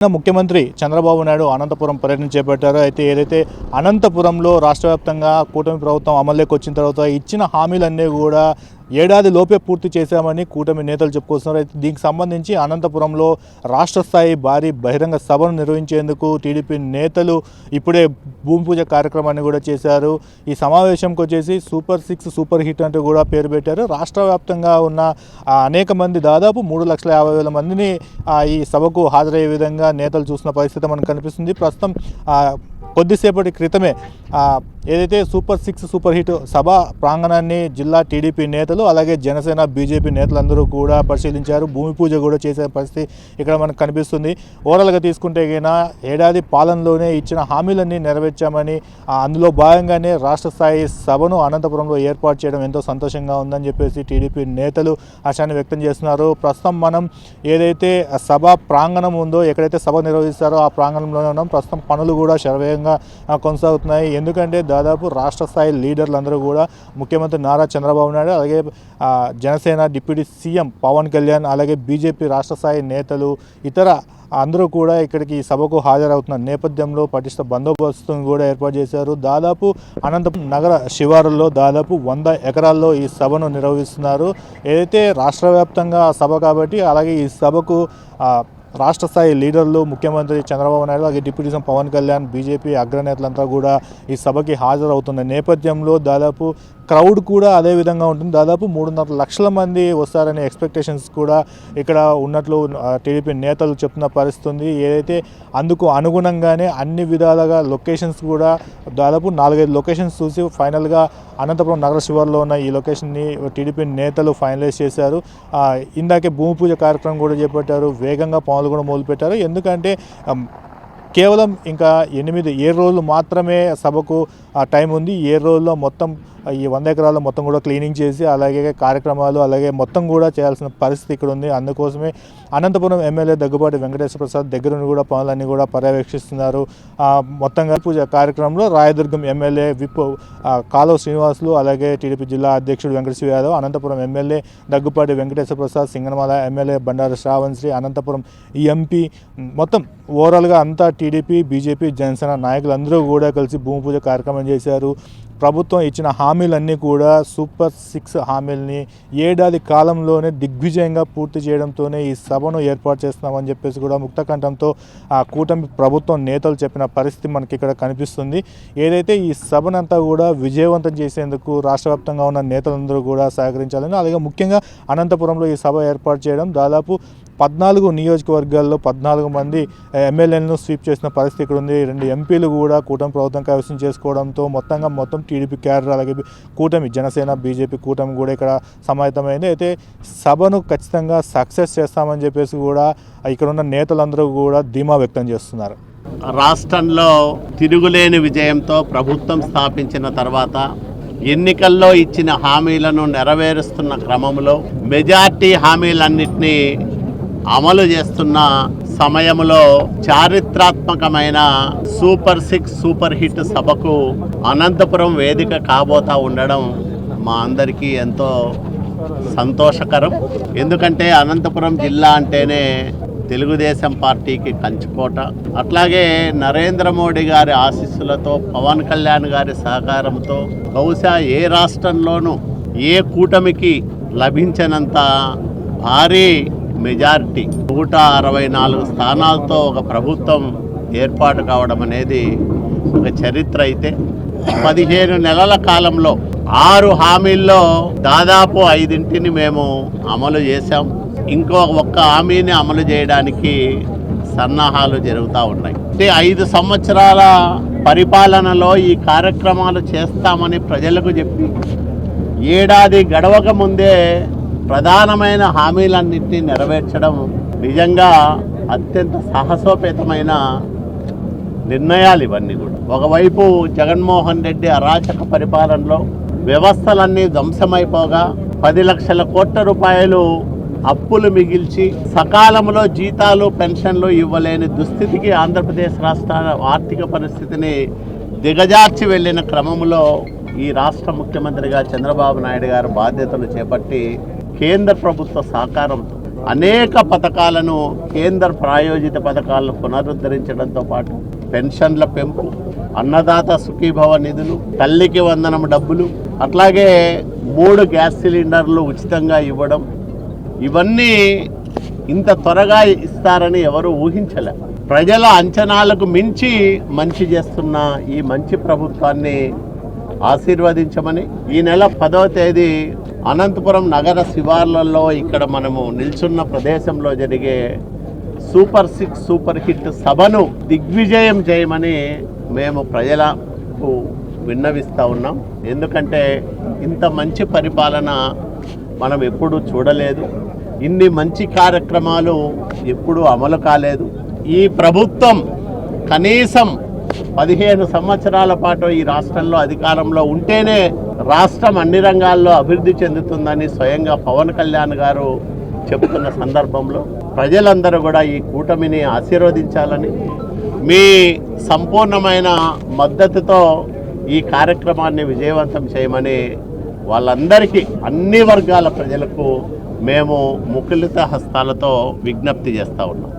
ముఖ్యమంత్రి చంద్రబాబు నాయుడు అనంతపురం పర్యటన చేపట్టారు. అయితే ఏదైతే అనంతపురంలో రాష్ట్ర వ్యాప్తంగా కూటమి ప్రభుత్వం అమల్లోకి వచ్చిన తర్వాత ఇచ్చిన హామీలన్నీ కూడా ఏడాది లోపే పూర్తి చేశామని కూటమి నేతలు చెప్పుకొస్తున్నారు. అయితే దీనికి సంబంధించి అనంతపురంలో రాష్ట్ర స్థాయి భారీ బహిరంగ సభను నిర్వహించేందుకు టీడీపీ నేతలు ఇప్పుడే భూమి పూజ కార్యక్రమాన్ని కూడా చేశారు. ఈ సమావేశంకి వచ్చేసి సూపర్ సిక్స్ సూపర్ హిట్ అంటూ కూడా పేరు పెట్టారు. రాష్ట్ర వ్యాప్తంగా ఉన్న అనేక మంది దాదాపు మూడు లక్షల యాభై వేల మందిని ఈ సభకు హాజరయ్యే విధంగా నేతలు చూసిన పరిస్థితి మనకు కనిపిస్తుంది. ప్రస్తుతం కొద్దిసేపటి క్రితమే ఏదైతే సూపర్ సిక్స్ సూపర్ హిట్ సభ ప్రాంగణాన్ని జిల్లా టీడీపీ నేతలు అలాగే జనసేన బీజేపీ నేతలందరూ కూడా పరిశీలించారు. భూమి పూజ కూడా చేసే పరిస్థితి ఇక్కడ మనకు కనిపిస్తుంది. ఓవరాల్గా తీసుకుంటే గైనా ఏడాది పాలనలోనే ఇచ్చిన హామీలన్నీ నెరవేర్చామని అందులో భాగంగానే రాష్ట్ర స్థాయి సభను అనంతపురంలో ఏర్పాటు చేయడం ఎంతో సంతోషంగా ఉందని చెప్పేసి టీడీపీ నేతలు ఆశాన్ని వ్యక్తం చేస్తున్నారు. ప్రస్తుతం మనం ఏదైతే సభ ప్రాంగణం ఉందో ఎక్కడైతే సభ నిర్వహిస్తారో ఆ ప్రాంగణంలోనే ఉన్నాం. ప్రస్తుతం పనులు కూడా శరవేగంగా విధంగా కొనసాగుతున్నాయి. ఎందుకంటే దాదాపు రాష్ట్ర స్థాయి లీడర్లు అందరూ కూడా ముఖ్యమంత్రి నారా చంద్రబాబు నాయుడు అలాగే జనసేన డిప్యూటీ సీఎం పవన్ కళ్యాణ్ అలాగే బీజేపీ రాష్ట్ర స్థాయి నేతలు ఇతర అందరూ కూడా ఇక్కడికి ఈ సభకు హాజరవుతున్న నేపథ్యంలో పటిష్ట బందోబస్తును కూడా ఏర్పాటు చేశారు. దాదాపు అనంతపురం నగర శివారుల్లో దాదాపు వంద ఎకరాల్లో ఈ సభను నిర్వహిస్తున్నారు. ఏదైతే రాష్ట్ర వ్యాప్తంగా సభ కాబట్టి అలాగే ఈ సభకు రాష్ట్ర స్థాయి లీడర్లు ముఖ్యమంత్రి చంద్రబాబు నాయుడు అలాగే deputy CM Pawan Kalyan BJP అగ్రనేతలంతా కూడా ఈ సభకి హాజరవుతున్న నేపథ్యంలో దాదాపు క్రౌడ్ కూడా అదే విధంగా ఉంటుంది. దాదాపు మూడున్నర లక్షల మంది వస్తారనే ఎక్స్పెక్టేషన్స్ కూడా ఇక్కడ ఉన్నట్లు టీడీపీ నేతలు చెప్తున్న పరిస్థితుంది. ఏదైతే అందుకు అనుగుణంగానే అన్ని విధాలుగా లొకేషన్స్ కూడా దాదాపు నాలుగైదు లొకేషన్స్ చూసి ఫైనల్గా అనంతపురం నగర శివార్లో ఉన్న ఈ లొకేషన్ని టీడీపీ నేతలు ఫైనలైజ్ చేశారు. ఇందాకే భూమి పూజ కార్యక్రమం కూడా చేపట్టారు. వేగంగా పనులు కూడా మొదలుపెట్టారు. ఎందుకంటే కేవలం ఇంకా ఎనిమిది ఏడు రోజులు మాత్రమే సభకు టైం ఉంది. ఏ ఏడు రోజుల్లో మొత్తం ఈ వంద ఎకరాల్లో మొత్తం కూడా క్లీనింగ్ చేసి అలాగే కార్యక్రమాలు అలాగే మొత్తం కూడా చేయాల్సిన పరిస్థితి ఇక్కడ ఉంది. అందుకోసమే అనంతపురం ఎమ్మెల్యే దగ్గుబాటి వెంకటేశ్వర ప్రసాద్ దగ్గర నుండి కూడా పనులన్నీ కూడా పర్యవేక్షిస్తున్నారు. మొత్తంగా పూజ కార్యక్రమంలో రాయదుర్గం ఎమ్మెల్యే విప్ కాలువ శ్రీనివాసులు అలాగే టీడీపీ జిల్లా అధ్యక్షుడు Venkatasiva Yadav Anantapuram MLA Daggupati Venkateswara Prasad Singanamala MLA Bandaru Sravan Sri Anantapuram MP మొత్తం ఓవరాల్గా అంతా టీడీపీ బీజేపీ జనసేన నాయకులందరూ కూడా కలిసి భూమి పూజ కార్యక్రమం చేశారు. ప్రభుత్వం ఇచ్చిన హామీలన్నీ కూడా సూపర్ సిక్స్ హామీలని ఏడాది కాలంలోనే దిగ్విజయంగా పూర్తి చేయడంతోనే ఈ సభను ఏర్పాటు చేస్తున్నామని చెప్పేసి కూడా ముక్తకంఠంతో ఆ కూటమి ప్రభుత్వం నేతలు చెప్పిన పరిస్థితి మనకి ఇక్కడ కనిపిస్తుంది. ఏదైతే ఈ సభనంతా కూడా విజయవంతం చేసేందుకు రాష్ట్ర వ్యాప్తంగా ఉన్న నేతలందరూ కూడా సహకరించాలని అలాగే ముఖ్యంగా అనంతపురంలో ఈ సభ ఏర్పాటు చేయడం దాదాపు పద్నాలుగు నియోజకవర్గాల్లో పద్నాలుగు మంది ఎమ్మెల్యేలను స్వీప్ చేసిన పరిస్థితి ఇక్కడ ఉంది రెండు ఎంపీలు కూడా కూటమి ప్రభుత్వం కైవసం చేసుకోవడంతో మొత్తంగా మొత్తం టీడీపీ క్యాడర్ అలాగే కూటమి జనసేన బీజేపీ కూటమి కూడా ఇక్కడ సమాహితమైంది. అయితే సభను ఖచ్చితంగా సక్సెస్ చేస్తామని చెప్పేసి కూడా ఇక్కడ ఉన్న నేతలందరూ కూడా ధీమా వ్యక్తం చేస్తున్నారు. రాష్ట్రంలో తిరుగులేని విజయంతో ప్రభుత్వం స్థాపించిన తర్వాత ఎన్నికల్లో ఇచ్చిన హామీలను నెరవేరుస్తున్న క్రమంలో మెజార్టీ హామీలన్నింటినీ అమలు చేస్తున్న సమయంలో చారిత్రాత్మకమైన సూపర్ సిక్స్ సూపర్ హిట్ సభకు అనంతపురం వేదిక కాబోతా ఉండడం మా అందరికీ ఎంతో సంతోషకరం. ఎందుకంటే అనంతపురం జిల్లా అంటేనే తెలుగుదేశం పార్టీకి కంచుకోట. అట్లాగే నరేంద్ర మోడీ గారి ఆశీస్సులతో పవన్ కళ్యాణ్ గారి సహకారంతో బహుశా ఏ రాష్ట్రంలోనూ ఏ కూటమికి లభించినంత భారీ మెజారిటీ. నూట అరవై నాలుగు స్థానాలతో ఒక ప్రభుత్వం ఏర్పాటు కావడం అనేది ఒక చరిత్ర అయితే. పదిహేను నెలల కాలంలో ఆరు హామీల్లో దాదాపు ఐదింటిని మేము అమలు చేశాం. ఇంకో ఒక్క హామీని అమలు చేయడానికి సన్నాహాలు జరుగుతూ ఉన్నాయి. అంటే ఐదు సంవత్సరాల పరిపాలనలో ఈ కార్యక్రమాలు చేస్తామని ప్రజలకు చెప్పి ఏడాది గడవక ముందే ప్రధానమైన హామీలన్నింటినీ నెరవేర్చడం నిజంగా అత్యంత సాహసోపేతమైన నిర్ణయాలు ఇవన్నీ కూడా. ఒకవైపు జగన్మోహన్ రెడ్డి అరాచక పరిపాలనలో వ్యవస్థలన్నీ ధ్వంసమైపోగా పది లక్షల కోట్ల రూపాయలు అప్పులు మిగిల్చి సకాలంలో జీతాలు పెన్షన్లు ఇవ్వలేని దుస్థితికి ఆంధ్రప్రదేశ్ రాష్ట్ర ఆర్థిక పరిస్థితిని దిగజార్చి వెళ్ళిన క్రమంలో ఈ రాష్ట్ర ముఖ్యమంత్రిగా చంద్రబాబు నాయుడు గారు బాధ్యతలు చేపట్టి కేంద్ర ప్రభుత్వ సహకారంతో అనేక పథకాలను కేంద్ర ప్రాయోజిత పథకాలను పునరుద్ధరించడంతో పాటు పెన్షన్ల పెంపు అన్నదాత సుఖీభవ నిధులు తల్లికి వందనం డబ్బులు అట్లాగే మూడు గ్యాస్ సిలిండర్లు ఉచితంగా ఇవ్వడం ఇవన్నీ ఇంత త్వరగా ఇస్తారని ఎవరు ఊహించలే. ప్రజల అంచనాలకు మించి మంచి చేస్తున్న ఈ మంచి ప్రభుత్వాన్ని ఆశీర్వదించమని ఈ నెల పదవ తేదీ అనంతపురం నగర శివార్లలో ఇక్కడ మనము నిల్చున్న ప్రదేశంలో జరిగే సూపర్ సిక్స్ సూపర్ హిట్ సభను దిగ్విజయం చేయమని మేము ప్రజలకు విన్నవిస్తూ ఉన్నాం. ఎందుకంటే ఇంత మంచి పరిపాలన మనం ఎప్పుడూ చూడలేదు. ఇన్ని మంచి కార్యక్రమాలు ఎప్పుడూ అమలు కాలేదు. ఈ ప్రభుత్వం కనీసం పదిహేను సంవత్సరాల పాటు ఈ రాష్ట్రంలో అధికారంలో ఉంటేనే రాష్ట్రం అన్ని రంగాల్లో అభివృద్ధి చెందుతుందని స్వయంగా పవన్ కళ్యాణ్ గారు చెబుతున్న సందర్భంలో ప్రజలందరూ కూడా ఈ కూటమిని ఆశీర్వదించాలని మీ సంపూర్ణమైన మద్దతుతో ఈ కార్యక్రమాన్ని విజయవంతం చేయమని వాళ్ళందరికీ అన్ని వర్గాల ప్రజలకు మేము ముకులిత హస్తాలతో విజ్ఞప్తి చేస్తూ ఉన్నాం.